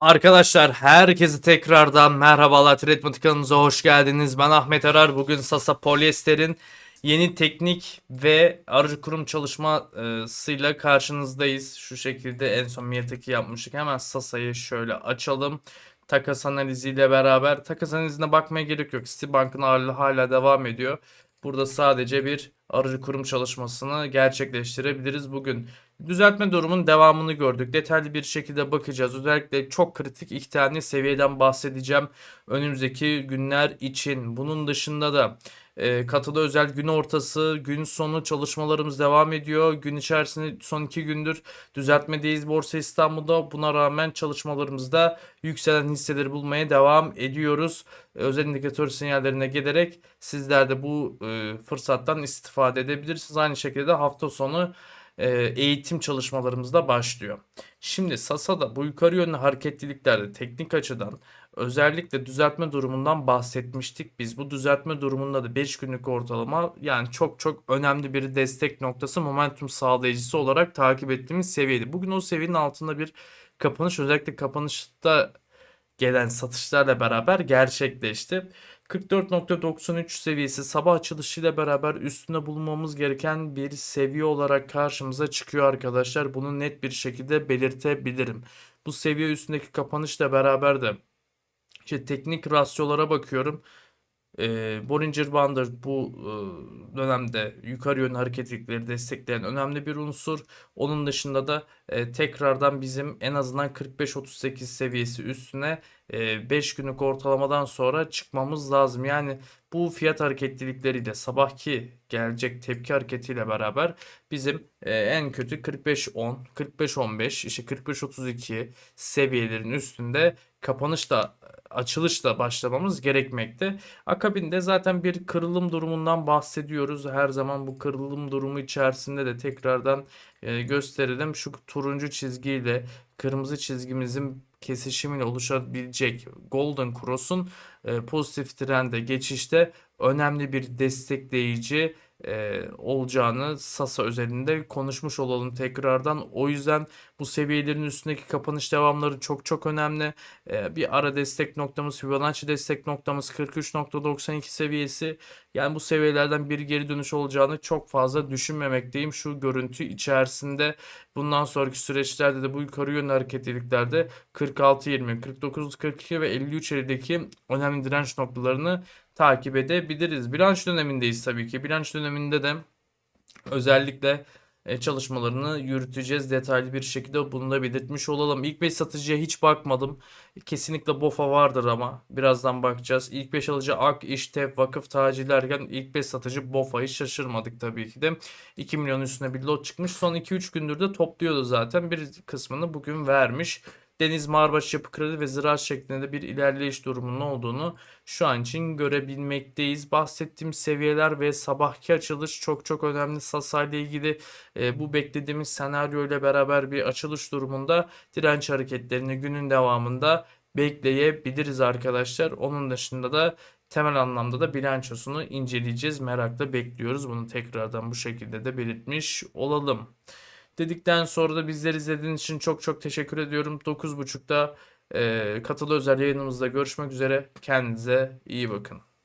Arkadaşlar herkese tekrardan merhabalar Tretmut kanalımıza hoş geldiniz. Ben Ahmet Arar. Bugün Sasa Polyester'in yeni teknik ve aracı kurum çalışmasıyla karşınızdayız. Şu şekilde en son Miyataki yapmıştık. Hemen Sasa'yı şöyle açalım. Takas analiziyle beraber. Takas analizine bakmaya gerek yok. Citibank'ın ağırlığı hala devam ediyor. Burada sadece bir aracı kurum çalışmasını gerçekleştirebiliriz bugün. Düzeltme durumun devamını gördük. Detaylı bir şekilde bakacağız. Özellikle çok kritik iki tane seviyeden bahsedeceğim önümüzdeki günler için. Bunun dışında da e, katıda özel gün ortası, gün sonu çalışmalarımız devam ediyor. Gün içerisinde son iki gündür düzeltmedeyiz Borsa İstanbul'da. Buna rağmen çalışmalarımızda yükselen hisseleri bulmaya devam ediyoruz. Özel indikatör sinyallerine gelerek sizler de bu e, fırsattan istifade edebilirsiniz. Aynı şekilde hafta sonu eğitim çalışmalarımız da başlıyor. Şimdi Sasa'da bu yukarı yönlü hareketliliklerde teknik açıdan özellikle düzeltme durumundan bahsetmiştik. Biz bu düzeltme durumunda da 5 günlük ortalama yani çok çok önemli bir destek noktası momentum sağlayıcısı olarak takip ettiğimiz seviyeydi. Bugün o seviyenin altında bir kapanış özellikle kapanışta gelen satışlarla beraber gerçekleşti. 44.93 seviyesi sabah açılışıyla beraber üstünde bulunmamız gereken bir seviye olarak karşımıza çıkıyor arkadaşlar. Bunu net bir şekilde belirtebilirim. Bu seviye üstündeki kapanışla beraber de işte teknik rasyolara bakıyorum. E, Bollinger Bandır bu e, dönemde yukarı yönlü hareketlilikleri destekleyen önemli bir unsur. Onun dışında da e, tekrardan bizim en azından 45-38 seviyesi üstüne e, 5 günlük ortalamadan sonra çıkmamız lazım. Yani bu fiyat hareketlilikleriyle sabahki gelecek tepki hareketiyle beraber bizim e, en kötü 45-10, 45-15, işte 45-32 seviyelerin üstünde kapanışla açılışla başlamamız gerekmekte. Akabinde zaten bir kırılım durumundan bahsediyoruz. Her zaman bu kırılım durumu içerisinde de tekrardan e, gösterelim. Şu turuncu çizgiyle kırmızı çizgimizin kesişimiyle oluşabilecek Golden Cross'un e, pozitif trende geçişte önemli bir destekleyici e, olacağını Sasa özelinde konuşmuş olalım tekrardan. O yüzden bu seviyelerin üstündeki kapanış devamları çok çok önemli. E, bir ara destek noktamız Fibonacci destek noktamız 43.92 seviyesi. Yani bu seviyelerden bir geri dönüş olacağını çok fazla düşünmemekteyim. Şu görüntü içerisinde bundan sonraki süreçlerde de bu yukarı yönlü hareketliliklerde 46.20, 49.42 ve 53.50'deki önemli direnç noktalarını takip edebiliriz. Bilanç dönemindeyiz tabii ki. Bilanç döneminde de özellikle e, çalışmalarını yürüteceğiz detaylı bir şekilde bunu da belirtmiş olalım. İlk 5 satıcıya hiç bakmadım. Kesinlikle BOFA vardır ama birazdan bakacağız. İlk 5 alıcı AK, İştev, Vakıf, Tacilerken ilk 5 satıcı BOFA'yı şaşırmadık tabii ki de. 2 milyon üstüne bir lot çıkmış. Son 2-3 gündür de topluyordu zaten. Bir kısmını bugün vermiş. Deniz Marbaş Yapı Kredi ve Ziraat şeklinde de bir ilerleyiş durumunun olduğunu şu an için görebilmekteyiz. Bahsettiğim seviyeler ve sabahki açılış çok çok önemli. Sasa ile ilgili e, bu beklediğimiz senaryo ile beraber bir açılış durumunda direnç hareketlerini günün devamında bekleyebiliriz arkadaşlar. Onun dışında da temel anlamda da bilançosunu inceleyeceğiz. Merakla bekliyoruz. Bunu tekrardan bu şekilde de belirtmiş olalım. Dedikten sonra da bizleri izlediğiniz için çok çok teşekkür ediyorum. 9.30'da e, katılı özel yayınımızda görüşmek üzere. Kendinize iyi bakın.